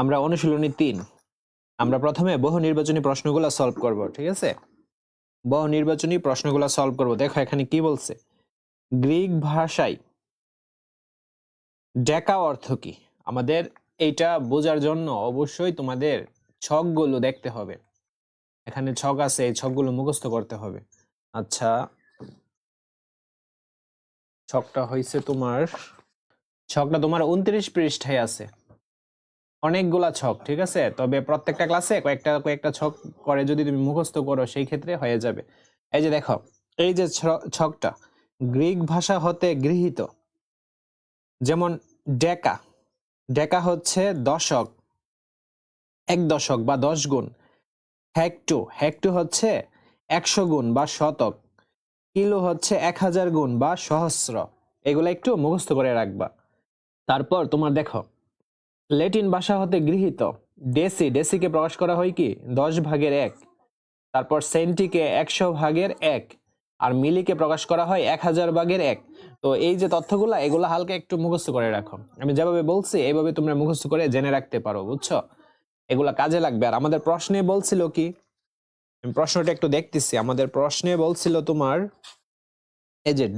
আমরা অনুশীলনী তিন। আমরা প্রথমে বহু নির্বাচনী প্রশ্নগুলো সলভ করব, ঠিক আছে? বহু নির্বাচনী প্রশ্নগুলো সলভ করব। দেখো এখানে কি বলছে? গ্রিক ভাষায় ডেকা অর্থ কি? আমাদের এইটা বোঝার জন্য অবশ্যই তোমাদের ছকগুলো দেখতে হবে। এখানে ছক আছে, এই ছকগুলো মুখস্থ করতে হবে। আচ্ছা। ছকটা হয়েছে তোমার, ছকটা তোমার উনত্রিশ পৃষ্ঠায় আছে। অনেকগুলা ছক, ঠিক আছে? তবে প্রত্যেকটা ক্লাসে কয়েকটা কয়েকটা ছক করে যদি তুমি মুখস্থ করো, সেই ক্ষেত্রে হয়ে যাবে। এই যে দেখো, এই যে ছকটা, গ্রিক ভাষা হতে গৃহীত। যেমন ডেকা ডেকা হচ্ছে দশক, এক দশক বা দশ গুণ। হেক্টু হেক্টু হচ্ছে একশো গুণ বা শতক। কিলো হচ্ছে এক হাজার গুণ বা সহস্র। এগুলো একটু মুখস্থ করে রাখবা। তারপর তোমার দেখো ল্যাটিন ভাষা হতে গৃহীত। ডেসি, ডেসিকে প্রকাশ করা হয় কি? দশ ভাগের এক। তারপর সেন্টিকে একশো ভাগের এক। আর মিলিকে প্রকাশ করা হয় এক হাজার ভাগের এক। তো এই যে তথ্যগুলা, এগুলো হালকা একটু মুখস্থ করে রাখো। আমি যেভাবে বলছি এইভাবে তোমরা মুখস্থ করে জেনে রাখতে পারো, বুঝছ? এগুলা কাজে লাগবে। আর আমাদের প্রশ্নে বলছিল কি? প্রশ্নটা একটু দেখতেছি। আমাদের প্রশ্নে বলছিল তোমার, এই যে,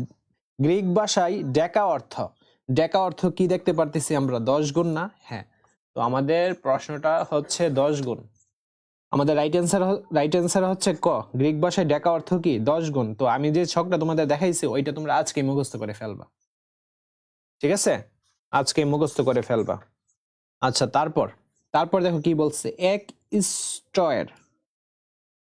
গ্রিক ভাষায় ডেকা অর্থ। ডেকা অর্থ কি দেখতে পারতেছি আমরা? দশ গুণ না? হ্যাঁ। তো আমাদের প্রশ্নটা হচ্ছে দশ গুণ। আমাদের রাইট অ্যান্সার রাইট অ্যান্সার হচ্ছে ক। গ্রিক ভাষায় ডেকা অর্থ কি? দশ গুণ। তো আমি যে ছকটা তোমাদের দেখাইছি, ওইটা তোমরা আজকে মুখস্থ করে ফেলবা। ঠিক আছে? আজকে মুখস্থ করে ফেলবা। আচ্ছা তারপর। তারপর দেখো কি বলছে? এক স্টয়ের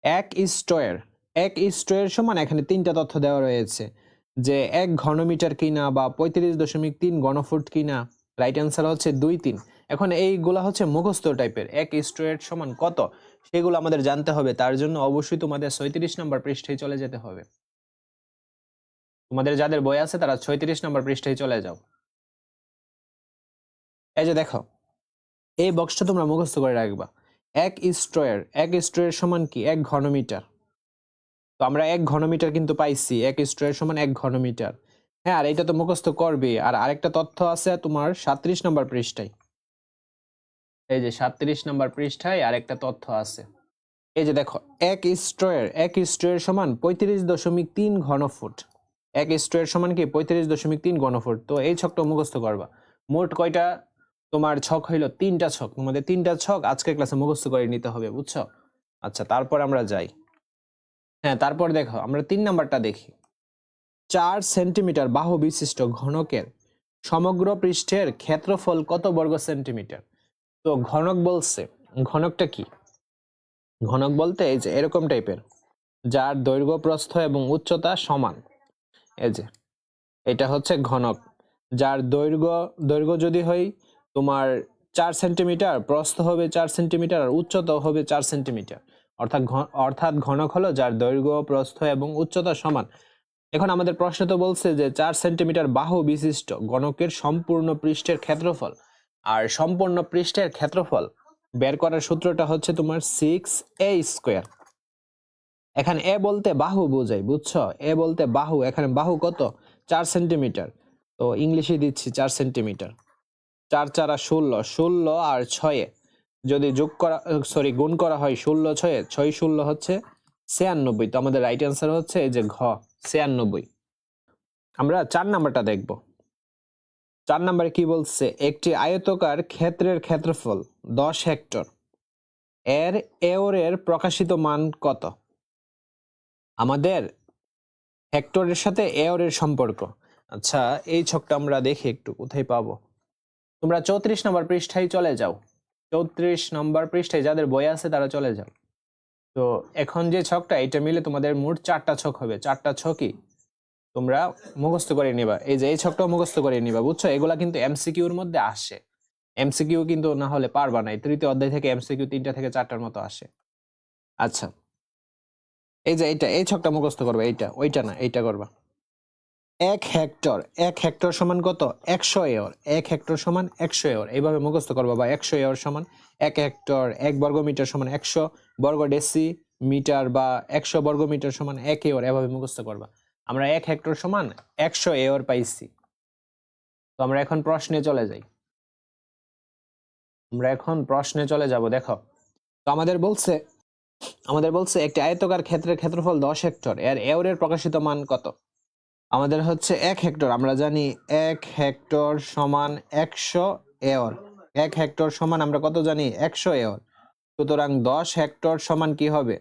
এক স্টয়ের এক স্টয়ের সমান এখানে তিনটা তথ্য দেওয়া রয়েছে। যে এক ঘনমিটার কিনা বা পঁয়ত্রিশ দশমিক তিন ঘনফুট কিনা রাইট অ্যান্সার হচ্ছে দুই তিন। এখন এইগুলা হচ্ছে মুখস্থ টাইপের এক স্ট্রেট সমান কত? সেগুলো আমাদের জানতে হবে, তার জন্য অবশ্যই তোমাদের ছয়ত্রিশ নম্বর পৃষ্ঠায় চলে যেতে হবে। তোমাদের যাদের বই আছে তারা ছয়ত্রিশ নম্বর পৃষ্ঠায় চলে যাও। এই যে দেখো, এই বক্সটা তোমরা মুখস্থ করে রাখবা। এক স্ট্রয়ের এক স্ট্রয়ের সমান কি? এক ঘনমিটার। তো আমরা এক ঘনমিটার কিন্তু পাইছি, এক স্ট্রয়ের সমান এক ঘনমিটার। হ্যাঁ আর এটা তো মুখস্থ করবে আর আরেকটা তথ্য আছে তোমার সাত্রিশ নম্বর পৃষ্ঠায়। এই যে সাত্রিশ নম্বর পৃষ্ঠায় আরেকটা তথ্য আছে। এই যে দেখো, এক স্ট্রয়ের এক স্ট্রয়ের সমান পঁয়ত্রিশ দশমিক তিন ঘনফুট। এক স্ট্রয়ের সমান কি? পঁয়ত্রিশ দশমিক তিন ঘনফুট। তো এই ছকটা মুখস্থ করবা। মোট কয়টা? তোমার ছক হইল তিনটা ছক। তোমাদের তিনটা ছক আজকের ক্লাসে মুখস্থ করে নিতে হবে, বুঝছ? আচ্ছা তারপর আমরা যাই। হ্যাঁ তারপর দেখো, আমরা তিন নাম্বারটা দেখি। চার সেন্টিমিটার বাহু বিশিষ্ট ঘনকের সমগ্র পৃষ্ঠের ক্ষেত্রফল কত বর্গ সেন্টিমিটার? তো ঘনক বলছে, ঘনকটা কি? ঘনক বলতে এই যে, এরকম টাইপের, যার দৈর্ঘ্য, প্রস্থ এবং উচ্চতা সমান। এই যে, এটা হচ্ছে ঘনক, যার দৈর্ঘ্য দৈর্ঘ্য যদি হয়, তোমার চার সেন্টিমিটার, প্রস্থ হবে চার সেন্টিমিটার আর উচ্চতাও হবে চার সেন্টিমিটার। অর্থাৎ অর্থাৎ ঘনক হলো যার দৈর্ঘ্য, প্রস্থ এবং উচ্চতা সমান। এখন আমাদের প্রশ্ন তো বলছে যে চার সেন্টিমিটার বাহু বিশিষ্ট গণকের সম্পূর্ণ পৃষ্ঠের ক্ষেত্রফল আর সম্পূর্ণ পৃষ্ঠের ক্ষেত্রফল বের করার সূত্রটা হচ্ছে তোমার সিক্স এ স্কোয়ার এখানে এ বলতে বাহু বোঝাই বুঝছ? এ বলতে বাহু, এখানে বাহু কত? চার সেন্টিমিটার। তো ইংলিশে দিচ্ছি চার সেন্টিমিটার। চার চারা ষোলো ষোলো আর ছয়ে যদি যোগ করা সরি গুণ করা হয় ষোলো ছয়ে, ছয় ষোলো হচ্ছে ছিয়ানব্বই। তো আমাদের রাইট অ্যান্সার হচ্ছে এই যে ঘ, ছিয়ানব্বই। আমরা চার নাম্বারটা দেখব। চার নাম্বারে কি বলছে? একটি আয়তকার ক্ষেত্রের ক্ষেত্রফল দশ হেক্টর। এর এওরের প্রকাশিত মান কত? আমাদের হেক্টরের সাথে এওরের সম্পর্ক। আচ্ছা এই ছকটা আমরা দেখি একটু, কোথায় পাবো? তোমরা চৌত্রিশ নম্বর পৃষ্ঠায় চলে যাও। চৌত্রিশ নম্বর পৃষ্ঠায় যাদের বই আছে তারা চলে যাও। তো এখন যে ছকটা এটা মিলে তোমাদের মোট চারটা ছক হবে। চারটা ছকই তোমরা মুখস্থ করে নিবা। এই যে এই ছকটাও মুখস্থ করে নিবা, বুঝছ? এগুলা কিন্তু এমসিকিউর মধ্যে আসে। এমসিকিউ কিন্তু না হলে পারবা না। তৃতীয় অধ্যায় থেকে এমসিকিউ তিনটা থেকে চারটার মতো আসে। আচ্ছা। এই যে এইটা, এই ছকটা মুখস্থ করবা, এইটা, ওইটা না, এইটা করবা। এক হেক্টর এক হেক্টর সমান কত? একশো এওর। এক হেক্টর সমান একশো এওর। এইভাবে মুখস্থ করবা বা একশো এওর সমান এক হেক্টর, এক বর্গ মিটার সমান একশো বর্গ ডেসি মিটার বা একশো বর্গ মিটার সমান এক এওর। এভাবে মুখস্থ করবা। আমরা এক হেক্টর সমান একশো এওর পাইছি। তো আমরা এখন প্রশ্নে চলে যাই। আমরা এখন প্রশ্নে চলে যাব, দেখো। তো আমাদের বলছে আমাদের বলছে একটি আয়তকার ক্ষেত্রের ক্ষেত্রফল দশ হেক্টর। এর এওরের প্রকাশিত মান কত? আমাদের হচ্ছে এক হেক্টর। আমরা জানি এক হেক্টর সমান একশো এওর এক হেক্টর সমান আমরা কত জানি? একশো এওর সুতরাং দশ হেক্টর সমান কি হবে?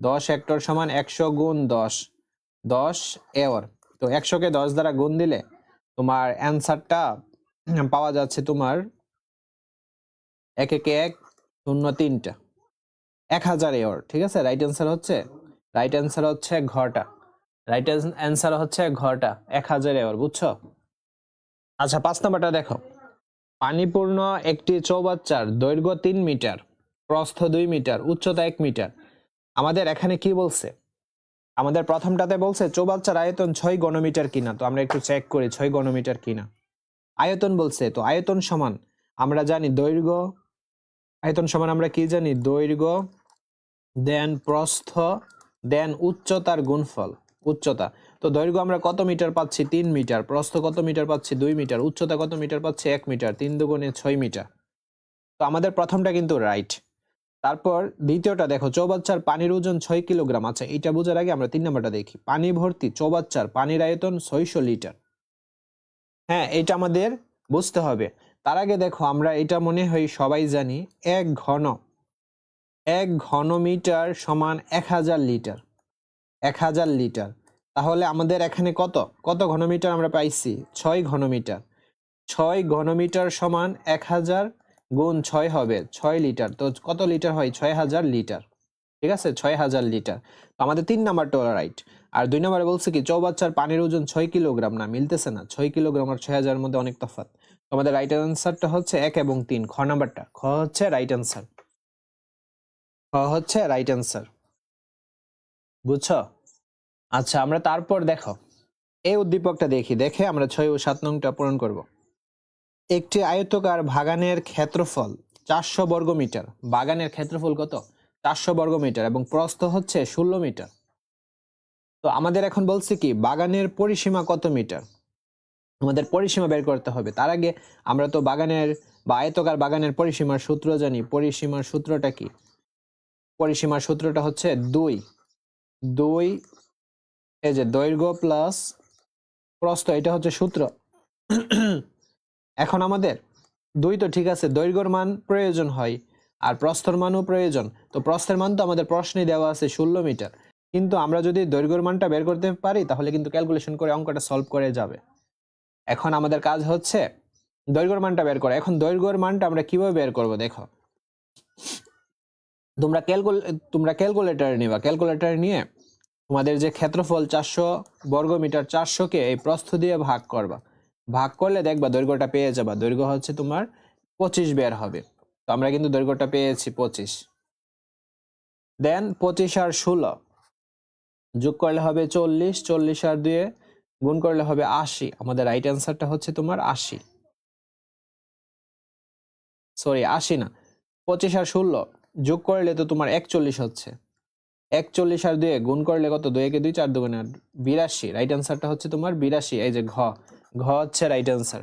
দশ হেক্টর সমান একশো গুণ দশ। দশ এওর তো একশোকে দশ দ্বারা গুণ দিলে তোমার অ্যান্সারটা পাওয়া যাচ্ছে তোমার এক একে এক শূন্য তিনটা। এক হাজার এওর ঠিক আছে? রাইট অ্যান্সার হচ্ছে? রাইট অ্যান্সার হচ্ছে ঘরটা রাইট অ্যান্সার হচ্ছে ঘরটা, এক হাজার এওর বুঝছ? আচ্ছা পাঁচ নাম্বারটা দেখো। পানিপূর্ণ একটি চৌবাচ্চার দৈর্ঘ্য তিন মিটার, প্রস্থ দুই মিটার, উচ্চতা এক মিটার। আমাদের এখানে কি বলছে? আমাদের প্রথমটাতে বলছে, চৌবাচ্চার আয়তন ছয় গণমিটার কিনা? তো আমরা একটু চেক করি, ছয় গণমিটার কিনা? আয়তন বলছে, তো আয়তন সমান আমরা জানি দৈর্ঘ্য, আয়তন সমান আমরা কি জানি? দৈর্ঘ্য দেন প্রস্থ দেন উচ্চতার গুণফল। উচ্চতা। তো দৈর্ঘ্য আমরা কত মিটার পাচ্ছি? তিন মিটার। প্রস্থ কত মিটার পাচ্ছি? দুই মিটার। উচ্চতা কত মিটার পাচ্ছি? এক মিটার। তিন দুগুণে ছয় মিটার। তো আমাদের প্রথমটা কিন্তু রাইট। তারপর দ্বিতীয়টা দেখো, চৌবাচ্চার পানির ওজন ছয় কিলোগ্রাম। আচ্ছা এটা বোঝার আগে আমরা তিন নাম্বারটা দেখি। পানি ভর্তি চৌবাচ্চার পানির আয়তন ছয়শো লিটার। হ্যাঁ এটা আমাদের বুঝতে হবে। তার আগে দেখো, আমরা এটা মনে হয় সবাই জানি, এক ঘন এক ঘন মিটার সমান এক হাজার লিটার। এক হাজার লিটার। তাহলে আমাদের এখানে কত? কত ঘনমিটার আমরা পাইছি? ছয় ঘনমিটার। ছয় ঘনমিটার সমান এক হাজার গুণ ছয় হবে ছয় লিটার। তো কত লিটার হয়? ছয় হাজার লিটার। ঠিক আছে? ছয় হাজার লিটার। তো আমাদের তিন নাম্বারটা রাইট। আর দুই নাম্বারে বলছে কি, চৌবাচ্চার পানির ওজন ছয় কিলোগ্রাম। না, মিলতেছে না। ছয় কিলোগ্রাম আর ছয় হাজারের মধ্যে অনেক তফাৎ। তো আমাদের রাইট অ্যান্সারটা হচ্ছে এক এবং তিন। খ নাম্বারটা। খ হচ্ছে রাইট অ্যান্সার। খ হচ্ছে রাইট অ্যান্সার। বুঝছ? আচ্ছা আমরা তারপর দেখো। এই উদ্দীপকটা দেখি, দেখে আমরা ছয় ও সাত নংটা পূরণ করব। একটি আয়তকার বাগানের ক্ষেত্রফল চারশো বর্গ মিটার। বাগানের ক্ষেত্রফল কত? চারশো বর্গ মিটার এবং প্রস্থ হচ্ছে ষোলো মিটার। তো আমাদের এখন বলছে কি, বাগানের পরিসীমা কত মিটার? আমাদের পরিসীমা বের করতে হবে। তার আগে আমরা তো বাগানের বা আয়তকার বাগানের পরিসীমার সূত্র জানি। পরিসীমার সূত্রটা কি? পরিসীমার সূত্রটা হচ্ছে দুই। দুই, এই যে দৈর্ঘ্য প্লাস প্রস্থ, এটা হচ্ছে সূত্র। এখন আমাদের দুই তো ঠিক আছে, দৈর্ঘ্যর মান প্রয়োজন হয় আর প্রস্থর মানও প্রয়োজন। তো প্রস্থের মান তো আমাদের প্রশ্নে দেওয়া আছে ষোলো মিটার। কিন্তু আমরা যদি দৈর্ঘ্যর মানটা বের করতে পারি, তাহলে কিন্তু ক্যালকুলেশন করে অঙ্কটা সলভ করে যাবে। এখন আমাদের কাজ হচ্ছে দৈর্ঘ্যর মানটা বের করা। এখন দৈর্ঘ্যর মানটা আমরা কীভাবে বের করব, দেখো। তোমরা ক্যালকুল তোমরা ক্যালকুলেটর নিবা। ক্যালকুলেটর নিয়ে তোমাদের যে ক্ষেত্রফল চারশো বর্গ মিটার চারশোকে এই প্রস্থ দিয়ে ভাগ করবা। ভাগ করলে দেখবা দৈর্ঘ্যটা পেয়ে যাবা। দৈর্ঘ্য হচ্ছে তোমার পঁচিশ বের হবে। তো আমরা কিন্তু দৈর্ঘ্যটা পেয়েছি পঁচিশ। দেন পঁচিশ আর ষোলো যোগ করলে হবে চল্লিশ। চল্লিশ আর দুয়ে গুণ করলে হবে আশি। আমাদের রাইট অ্যান্সারটা হচ্ছে তোমার আশি। সরি আশি না। পঁচিশ আর ষোলো যোগ করলে তো তোমার একচল্লিশ হচ্ছে। একচল্লিশ আর দুয়ে গুণ করলে কত? দুই একে দুই, চার দুগুণে আট। বিরাশি রাইট অ্যান্সারটা হচ্ছে তোমার বিরাশি, এই যে ঘ। ঘ হচ্ছে রাইট অ্যান্সার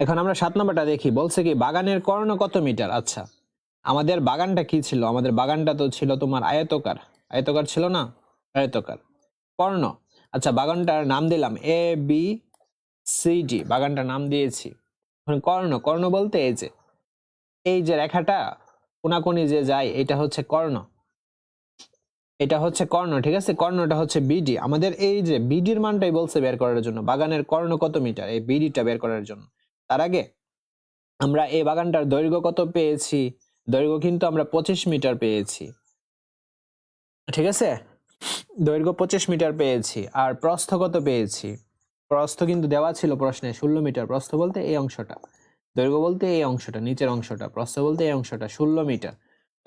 এখন আমরা সাত নম্বরটা দেখি, বলছে কি, বাগানের কর্ণ কত মিটার? আচ্ছা আমাদের বাগানটা কি ছিল? আমাদের বাগানটা তো ছিল তোমার আয়তকার। আয়তকার ছিল না? আয়তকার। কর্ণ। আচ্ছা বাগানটার নাম দিলাম এ বি সি ডি বাগানটার নাম দিয়েছি। এখন কর্ণ কর্ণ বলতে এই যে এই যে রেখাটা কোনাকুনি যে যায়, এটা হচ্ছে কর্ণ। এটা হচ্ছে কর্ণ, ঠিক আছে? কর্ণটা হচ্ছে বিডি আমাদের এই যে বিডির মানটাই বলছে বের করার জন্য। বাগানের কর্ণ কত মিটার? এই বিডিটা বের করার জন্য। তার আগে আমরা এই বাগানটার দৈর্ঘ্য কত পেয়েছি? দৈর্ঘ্য কিন্তু আমরা পঁচিশ মিটার পেয়েছি। ঠিক আছে? দৈর্ঘ্য পঁচিশ মিটার পেয়েছি। আর প্রস্থ কত পেয়েছি? প্রস্থ কিন্তু দেওয়া ছিল প্রশ্নে ষোলো মিটার। প্রস্থ বলতে এই অংশটা। দৈর্ঘ্য বলতে এই অংশটা, নিচের অংশটা, প্রস্থ বলতে এই অংশটা, ষোলো মিটার।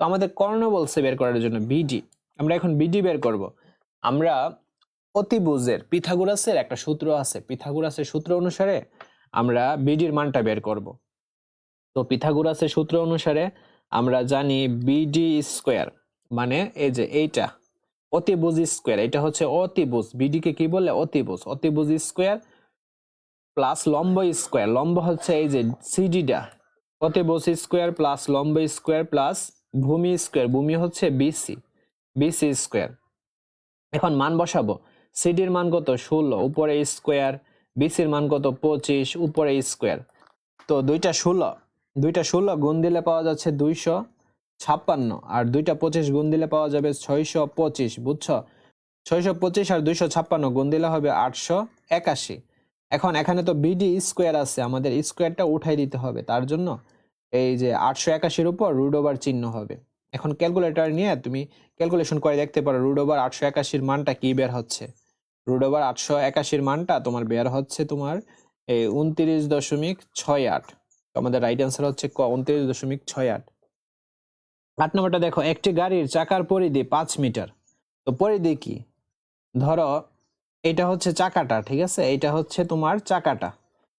তো আমাদের কর্ণ বলছে বের করার জন্য বিডি আমরা এখন বিডি বের করব। আমরা অতিভুজের পিথাগোরাসের একটা সূত্র আছে। পিথাগোরাসের সূত্র অনুসারে আমরা বিডির মানটা বের করব। তো পিথাগোরাসের সূত্র অনুসারে আমরা জানি বিডি স্কোয়ার মানে এই যে এইটা, অতিভুজ স্কোয়ার, এটা হচ্ছে অতিভুজ। বিডিকে কি বলে? অতিভুজ। অতিভুজ স্কোয়ার প্লাস লম্ব স্কোয়ার লম্ব হচ্ছে এই যে সিডিটা অতিভুজ স্কোয়ার প্লাস লম্ব স্কোয়ার প্লাস ভূমি স্কোয়ার ভূমি হচ্ছে বিসি বিসি স্কোয়ার এখন মান বসাবো। সিডির মান কত? ষোলো, উপরে স্কোয়ার বিসির মান কত? পঁচিশ, উপরে স্কোয়ার তো দুইটা ষোলো দুইটা ষোলো গুণ দিলে পাওয়া যাচ্ছে দুইশো ছাপ্পান্ন, আর দুইটা পঁচিশ গুণ দিলে পাওয়া যাবে ছয়শো পঁচিশ, বুঝছ? ছয়শো পঁচিশ আর দুইশো ছাপ্পান্ন গুণ দিলে হবে আটশো একাশি। এখন এখানে তো বিডি স্কোয়ার আছে, আমাদের স্কোয়ারটা উঠাই দিতে হবে। তার জন্য এই যে আটশো একাশির উপর রুট ওভার চিহ্ন হবে। এখন ক্যালকুলেটর নিয়ে তুমি ক্যালকুলেশন করে দেখতে পারো রুট ওভার আটশো একাশির মানটা কি বের হচ্ছে। রুট ওভার আটশো একাশির মানটা তোমার বের হচ্ছে তোমার এই উনত্রিশ দশমিক ছয় আট। আমাদের রাইট অ্যান্সার হচ্ছে ক, উনত্রিশ দশমিক ছয় আট। আট নম্বরটা দেখো, একটি গাড়ির চাকার পরিধি পাঁচ মিটার। তো পরিধি কি? ধরো এটা হচ্ছে চাকাটা, ঠিক আছে? এটা হচ্ছে তোমার চাকাটা।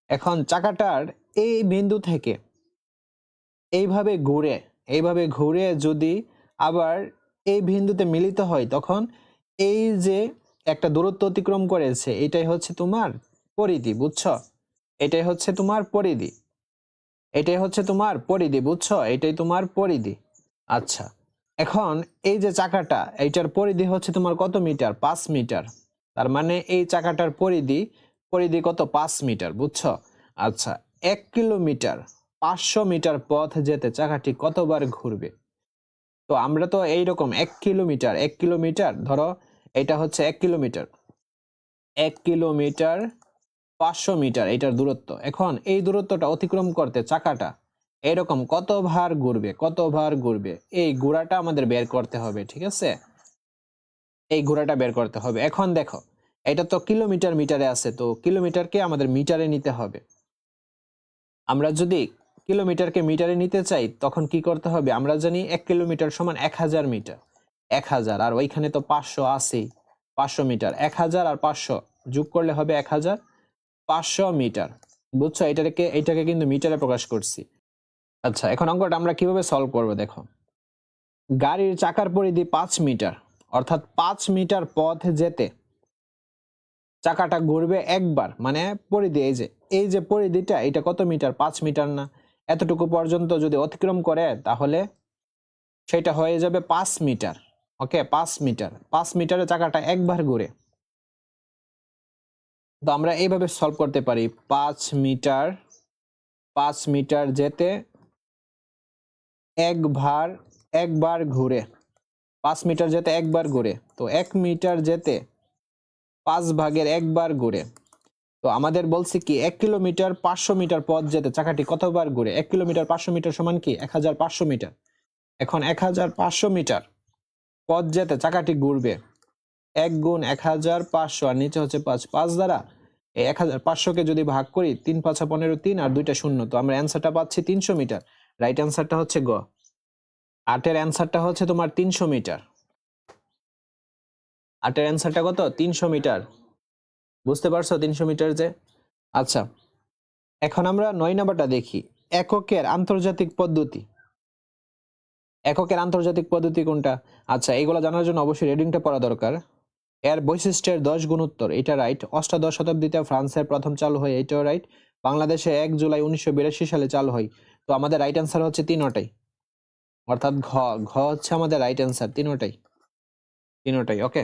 এখন চাকাটার এই বিন্দু থেকে এইভাবে ঘুরে এইভাবে ঘুরে যদি আবার এই বিন্দুতে মিলিত হয়, তখন এই যে একটা দূরত্ব অতিক্রম করেছে, এটাই হচ্ছে তোমার পরিধি, বুঝছ? এটাই হচ্ছে তোমার পরিধি। এটাই হচ্ছে তোমার পরিধি, বুঝছ? এটাই তোমার পরিধি। আচ্ছা এখন এই যে চাকাটা, এইটার পরিধি হচ্ছে তোমার কত মিটার? পাঁচ মিটার। তার মানে এই চাকাটার পরিধি পরিধি কত? পাঁচ মিটার, বুঝছ? আচ্ছা এক কিলোমিটার, পাঁচশো মিটার পথ যেতে চাকাটি কতবার ঘুরবে? তো আমরা তো এইরকম এক কিলোমিটার এক কিলোমিটার, ধরো এটা হচ্ছে এক কিলোমিটার। এক কিলোমিটার, পাঁচশো মিটার, এটার দূরত্ব। এখন এই দূরত্বটা অতিক্রম করতে চাকাটা এরকম কত ভার ঘুরবে কত ভার ঘুরবে? এই ঘোড়াটা আমাদের বের করতে হবে, ঠিক আছে? এই ঘোড়াটা বের করতে হবে। এখন দেখো এটা তো কিলোমিটার মিটারে আছে, তো কিলোমিটারকে আমাদের মিটারে নিতে হবে। আমরা যদি কিলোমিটারকে মিটারে নিতে চাই, তখন কি করতে হবে? আমরা জানি এক কিলোমিটার সমান এক হাজার মিটার। এক হাজার, আর ওইখানে তো পাঁচশো আছেই। পাঁচশো মিটার, এক হাজার আর পাঁচশো, যোগ করলে হবে এক হাজার। পাঁচশো মিটার, বুঝছ? এটাকে এটাকে কিন্তু মিটারে প্রকাশ করছি। আচ্ছা এখন অঙ্কটা আমরা কীভাবে সলভ করব দেখো। গাড়ির চাকার পরিধি পাঁচ মিটার, অর্থাৎ পাঁচ মিটার পথ যেতে চাকাটা ঘুরবে একবার মানে পরিধি, এই যে এই যে পরিধিটা, এটা কত মিটার? পাঁচ মিটার না? এতটুকু পর্যন্ত যদি অতিক্রম করে, তাহলে সেটা হয়ে যাবে পাঁচ মিটার, ওকে? পাঁচ মিটার। পাঁচ মিটারে চাকাটা একবার ঘুরে। তো আমরা এইভাবে সলভ করতে পারি। পাঁচ মিটার পাঁচ মিটার যেতে একবার একবার ঘুরে। পাঁচ মিটার যেতে একবার ঘুরে। তো এক মিটার যেতে পাঁচ ভাগের একবার ঘুরে। তো আমাদের বলছি কি, এক কিলোমিটার পাঁচশো মিটার পথ যেতে, চাকাটি কতবার ঘুরে? এক কিলোমিটার পাঁচশো মিটার সমান কি? এক হাজার পাঁচশো মিটার। এখন এক হাজার পাঁচশো মিটার পথ যেতে, চাকাটি ঘুরবে। এক গুণ এক হাজার পাঁচশো, আর নিচে হচ্ছে পাঁচ। পাঁচ দ্বারা এই এক হাজার পাঁচশোকে যদি ভাগ করি, তিন পাঁচা পনেরো তিন, আর দুইটা শূন্য, তো আমরা অ্যান্সারটা পাচ্ছি তিনশো মিটার। রাইট অ্যান্সারটা হচ্ছে গ। আটের অ্যান্সারটা হচ্ছে তোমার তিনশো মিটার। আটের অ্যান্সারটা কত? তিনশো মিটার। বুঝতে পারছ তিনশো মিটার যে? আচ্ছা এখন আমরা নয় নাম্বারটা দেখি। এককের আন্তর্জাতিক পদ্ধতি। এককের আন্তর্জাতিক পদ্ধতি কোনটা? আচ্ছা এগুলো জানার জন্য অবশ্যই রেডিংটা পড়া দরকার। এর বৈশিষ্ট্যের দশ গুণোত্তর এটা রাইট অষ্টাদশ শতাব্দীতে ফ্রান্সের প্রথম চালু হয়, এটাও রাইট বাংলাদেশে এক জুলাই উনিশশো বিরাশি সালে চালু হয়। তো আমাদের রাইট অ্যান্সার হচ্ছে তিনোটাই। অর্থাৎ ঘ ঘ হচ্ছে আমাদের রাইট অ্যান্সার তিনোটাই। তিনোটাই ওকে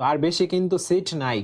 আর বেশি কিন্তু সিট নাই।